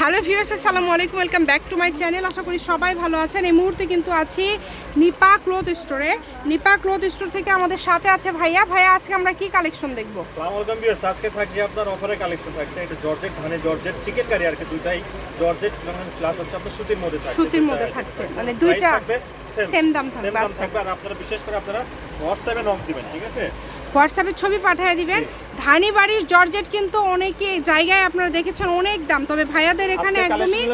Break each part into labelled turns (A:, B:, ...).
A: Hello viewers আসসালামু আলাইকুম welcome back to my channel. আশা করি সবাই ভালো আছেন। এই মুহূর্তে কিন্তু আছি নিপা ক্লোথ স্টোরে। নিপা ক্লোথ স্টোর থেকে আমাদের সাথে আছে ভাইয়া। ভাইয়া আজকে আমরা কি কালেকশন দেখব?
B: আলাইকুম ভিউয়ার্স আজকে থাকছে আপনার অফারে কালেকশন থাকছে। এটা জর্জেট ধানে জর্জেট চিকেন কারি আর কি দুইটাই। জর্জেট প্লাস হচ্ছে আপনার সুতির মধ্যে থাকছে।
A: সুতির মধ্যে থাকছে। মানে দুইটা দাম
B: same দাম
A: আচ্ছা।
B: থাকবে। আর আপনারা বিশেষ করে আপনারা হোয়াটসঅ্যাপে নক দিবেন ঠিক আছে?
A: হোয়াটসঅ্যাপে ছবি পাঠিয়ে দিবেন। ধানি বাড়ির জর্জেট কিন্তু অনেকে জায়গায় আপনারা দেখেছেন অনেক দাম। তবে ভাইয়াদের এখানে একদমই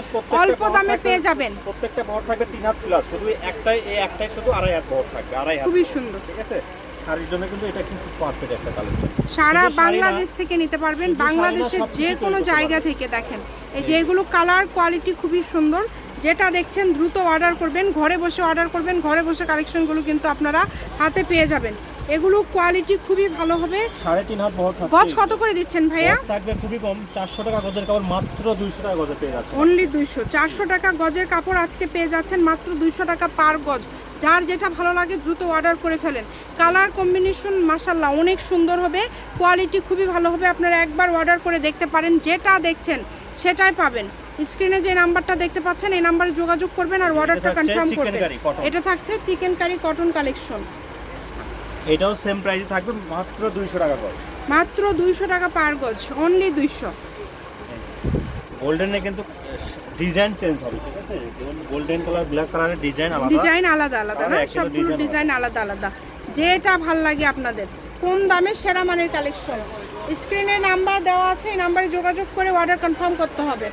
A: অল্প দামে পেয়ে যাবেন।
B: প্রত্যেকটা বহর থাকবে তিন হাত প্লাস। শুধু একটাই এই একটাই শুধু আড়াই হাত বহর থাকবে আড়াই হাত
A: খুবই সুন্দর।
B: ঠিক আছে? শাড়ির জন্য কিন্তু এটা কিন্তু পারফেক্ট একটা কালেকশন
A: সারা বাংলাদেশ থেকে নিতে পারবেন। বাংলাদেশের যে কোনো জায়গা থেকে দেখেন। এই যে এগুলো কালার কোয়ালিটি খুবই সুন্দর যেটা দেখছেন দ্রুত অর্ডার করবেন ঘরে বসে অর্ডার করবেন ঘরে বসে কালেকশনগুলো কিন্তু আপনারা হাতে পেয়ে যাবেন। এগুলো কোয়ালিটি খুবই ভালো হবে।
B: সাড়ে তিন হাত বহর
A: গজ কত করে দিচ্ছেন ভাইয়া?
B: থাকবে খুবই কম চারশো টাকা গজের কাপড় মাত্র দুইশো টাকা গজে পেয়ে যাচ্ছে।
A: অনলি দুইশো। চারশো টাকা গজের কাপড় আজকে পেয়ে যাচ্ছেন মাত্র দুইশো টাকা পার গজ। যার যেটা ভালো লাগে দ্রুত অর্ডার করে ফেলেন। কালার কম্বিনেশন মাসাল্লাহ অনেক সুন্দর হবে। কোয়ালিটি খুবই ভালো হবে। আপনারা একবার অর্ডার করে দেখতে পারেন। যেটা দেখছেন সেটাই পাবেন। স্ক্রিনে যে নাম্বারটা দেখতে পাচ্ছেন এই নাম্বারে যোগাযোগ করবেন আর অর্ডারটা কনফার্ম করবেন। এটা থাকছে চিকেন কারি কটন কালেকশন
B: এটাও সেম প্রাইসে থাকবে মাত্র দুইশো টাকা গজ।
A: মাত্র দুইশো টাকা পার গজ অনলি দুইশো।
B: গোল্ডেনে কিন্তু ডিজাইন চেঞ্জ হবে ঠিক আছে? গোল্ডেন কালার ব্ল্যাক কালারের ডিজাইন আলাদা।
A: ডিজাইন আলাদা আলাদা না?
B: একেবারে
A: সবগুলো ডিজাইন আলাদা। আলাদা যেটা ভালো লাগে আপনাদের কোন দামে সেরা মানের কালেকশন স্ক্রিনে নাম্বার দেওয়া আছে এই নাম্বারে যোগাযোগ করে অর্ডার কনফার্ম করতে হবে।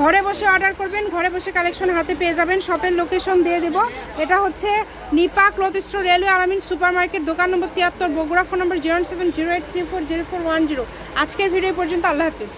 A: ঘরে বসে অর্ডার করবেন, ঘরে বসে কালেকশন হাতে পেয়ে যাবেন শপের লোকেশন দিয়ে দেব। এটা হচ্ছে Nipa cloth railway Alamin super market দোকান নম্বর তিয়াত্তর, Bogura phone number zero seven zero eight three four zero four one zero আজকের ভিডিও পর্যন্ত, আল্লাহ হাফিজ।